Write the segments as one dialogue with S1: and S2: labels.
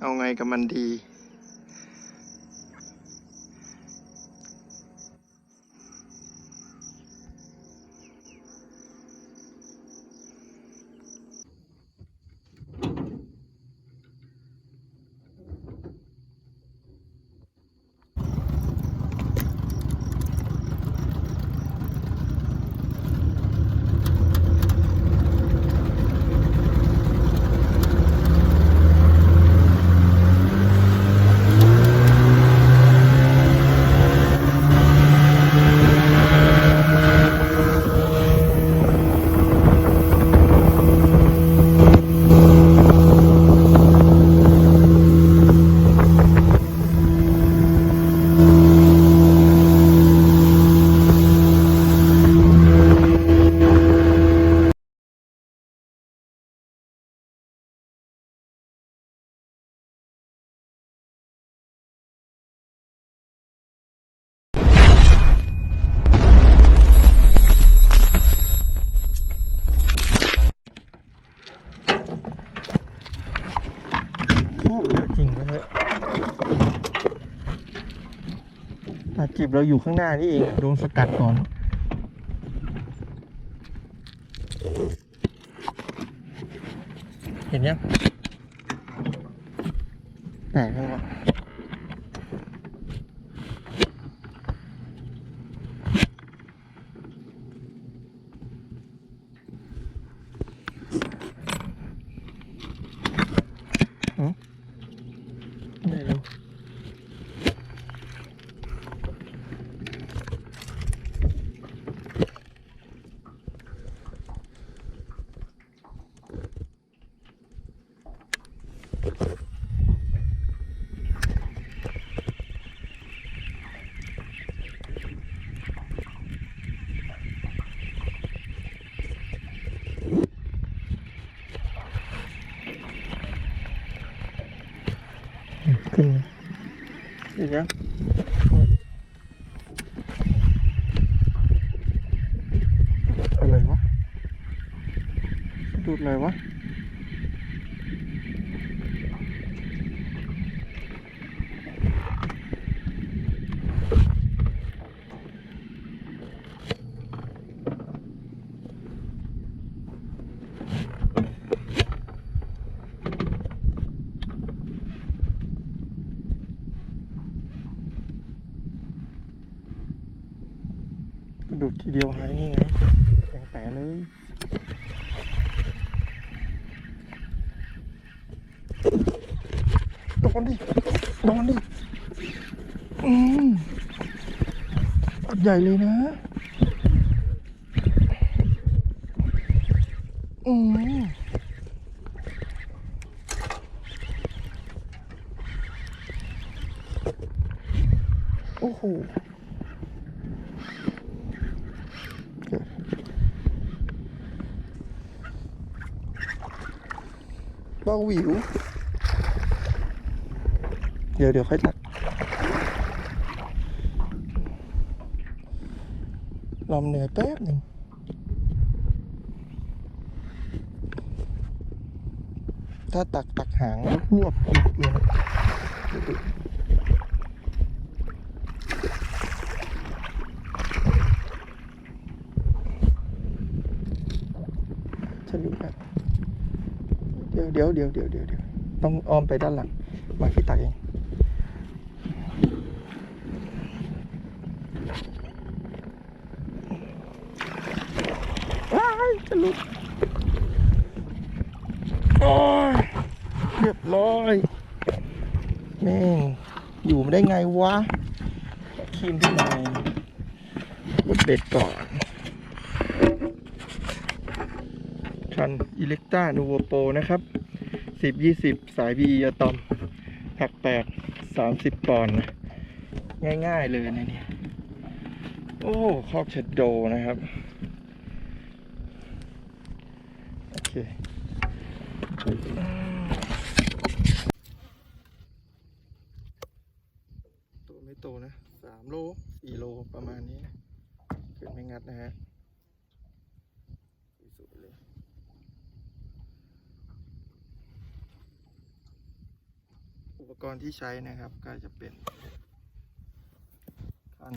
S1: เอาไงกับมันดี โอ้เยอะจริงเลยตาจี บเราอยู่ข้างหน้านี่เองโดนสกัดก่อน เห็นยังแตกยังวะหืมไม่รู้ขึ้นมา เห็นยังอ ดูดทีเดียวหายนี่ไงแข็งแต่เลยโดนดิโดนดิ อืมอัดใหญ่เลยนะ อืมโอ้โห เบาวิว เดี๋ยวเดี๋ยวค่อยตัด ลอมเหนื่อยแป๊บหนึ่งถ้าตักตักหางลวรวบหยุดเลยนะจะหลุดแล้ว เดี๋ยวเดี๋ยวเดี๋ยวเดี๋ยวเดี๋ยวต้องอ้อมไปด้านหลัง มาพี่ตักเองว้ายจะลุดโอ้ยเรียบร้อยแม่งอยู่ไม่ได้ไงวะคีมที่ไหนกดเบ็ดก่อนคันอิเล็กต้านูโวโปนะครับ สิบยี่สิบสายบีอะตอมแพ็กแปดสามสิบปอนด์นะง่าย ๆ เลยนะเนี่ย โอ้คอกเชดโดนะครับ โอเคโตไม่โตนะสามโลสี่โลประมาณนี้นะขึ้นไม่งัดนะฮะสวยๆเลย โกรณ์ที่ใช้นะครับ ก็จะเป็นคัน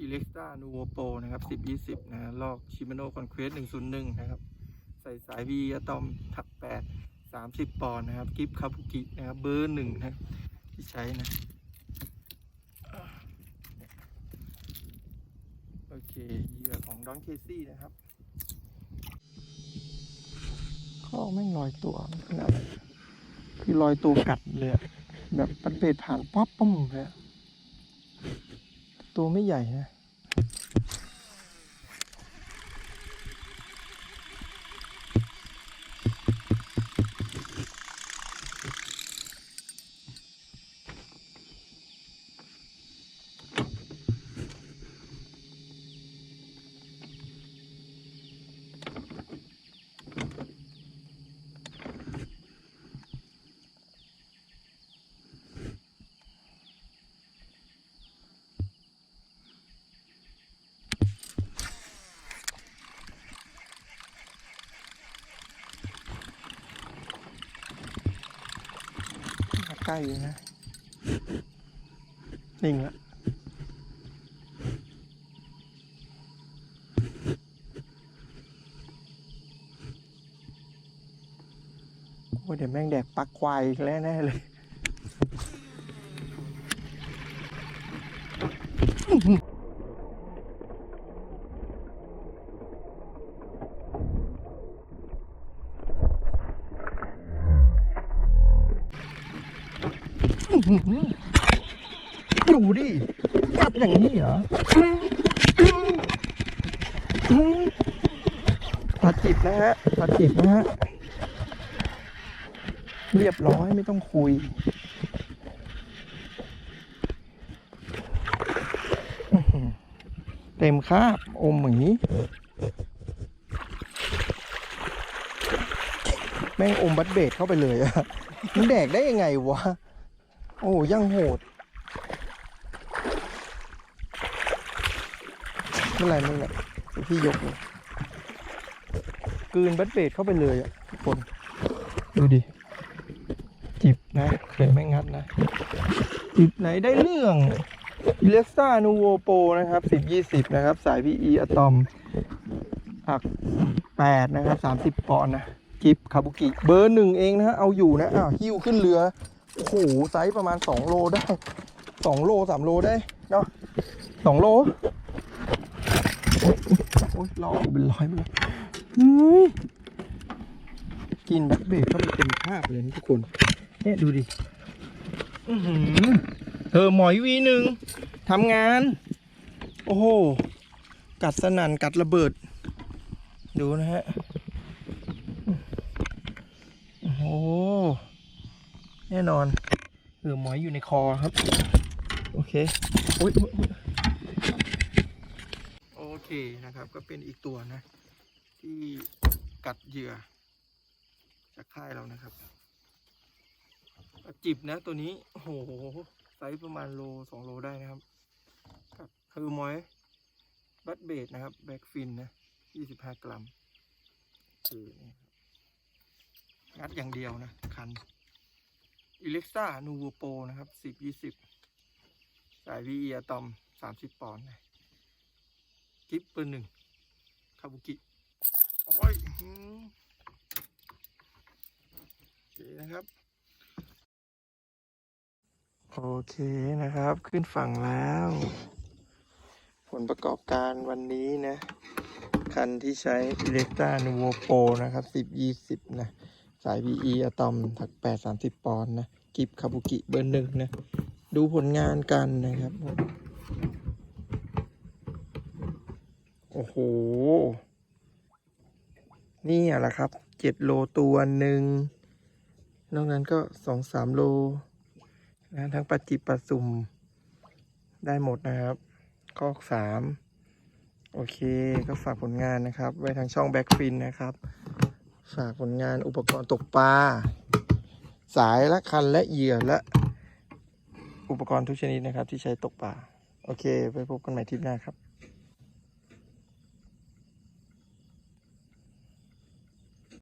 S1: อิเล็กต a านูโวโปนะครับสิบยี่สิบนะลอกชิม a โนคอนเควสหนึ่งศูนย์หนึ่งนะครับ ใส่สายวีอะตอมถักแปดสามสิบปอนด์นะครับ กิฟคาบุกิ นะครับ เบอร์หนึ่งนะที่ใช้นะ โอเคเหยื่อของดอนเคซี่นะครับข้อแม่ลอยตัวขนาด คือลอยตัวกัดเลยแบบปันเปดผ่านป๊อปป้อมเลยตัวไม่ใหญ่นะ มา ใกล้เลยนะ นิ่งละโอ้ยเดี๋ยวแม่งแดกปลักควายอีกแล้วแน่เลยอ ยู่ดิจับอย่างนี้เหรอปลาจิบนะฮะปลาจิบนะฮะ เรียบร้อยไม่ต้องคุยเต็มคาบอมอย่างนี้ แม่งอมบัตเบดเข้าไปเลยอะมันแดกได้ยังไงวะ โอ้ยังโหด ไม่เป็นไรไม่เป็นไรพี่ยกเลยกืนบัตเบดเข้าไปเลยอะทุกคน ดูดิ จิบนะเคยไม่งัดนะ จิบไหนได้เรื่องอิเล็กซ่านูโวโปนะครับสิบยี่สิบนะครับ สาย PE อะตอมหักแปดนะครับสามสิบปอนด์นะ กิฟคาบุกิ เบอร์หนึ่งเองนะฮะ เอาอยู่นะ อ้าว หิ้วขึ้นเรือ โอ้โห ไซส์ประมาณสองโลได้สองโลสามโลได้ เนาะสองโล โอ๊ยโอ๊ยรอเป็นร้อยไปเลยเฮ้ยกินแบ็คเบรกเข้าไปเต็มคาบเลยทุกคนเนี่ยดูดิเออหมอยวีหนึ่งทำงาน โอ้โห กัดสนั่นกัดระเบิด ดูนะฮะ โอ้โห แน่นอนเออหมอยอยู่ในคอครับ โอเค โอ๊ย เคนะครับ ก็เป็นอีกตัวนะ ที่กัดเหยื่อ จากค่ายเรานะครับจิบนะตัวนี้โอ้โหไซส์ประมาณโลสองโลได้นะครับกับคือมอยบัตเบดนะครับ แบ็กฟินนะยี่สิบห้ากรัมคือนี่ครับงัดอย่างเดียวนะ คันอิเล็กซ่านูโวโปนะครับสิบยี่สิบสายวีอตอมสามสิบปอนด์นะ กิฟเบอร์หนึ่งคาบุกิโอ้ยโอเคนะครับ โอเคนะครับ ขึ้นฝั่งแล้ว ผลประกอบการวันนี้นะ คันที่ใช้อิเล็กต a านูโวโปนะครับสิบยี่สิบนะ สาย PE อะตอมถักแปดสามสิบปอนด์นะ กิฟคาบุกิเบอร์หนึ่งนะ ดูผลงานกันนะครับผม โอ้โห นี่แหละครับ เจ็ดโลตัวหนึ่ง นอกนั้นก็สองสามโลนะทั้งปัจจิปัสุ่ม ได้หมดนะครับคอกสาม โอเค ก็ฝากผลงานนะครับ ไว้ทางช่องแบ็กฟินนะครับ ฝากผลงานอุปกรณ์ตกปลา สายและคันและเหยื่อและอุปกรณ์ทุกชนิดนะครับที่ใช้ตกปลา โอเค ไปพบกันใหม่ทริปหน้าครับ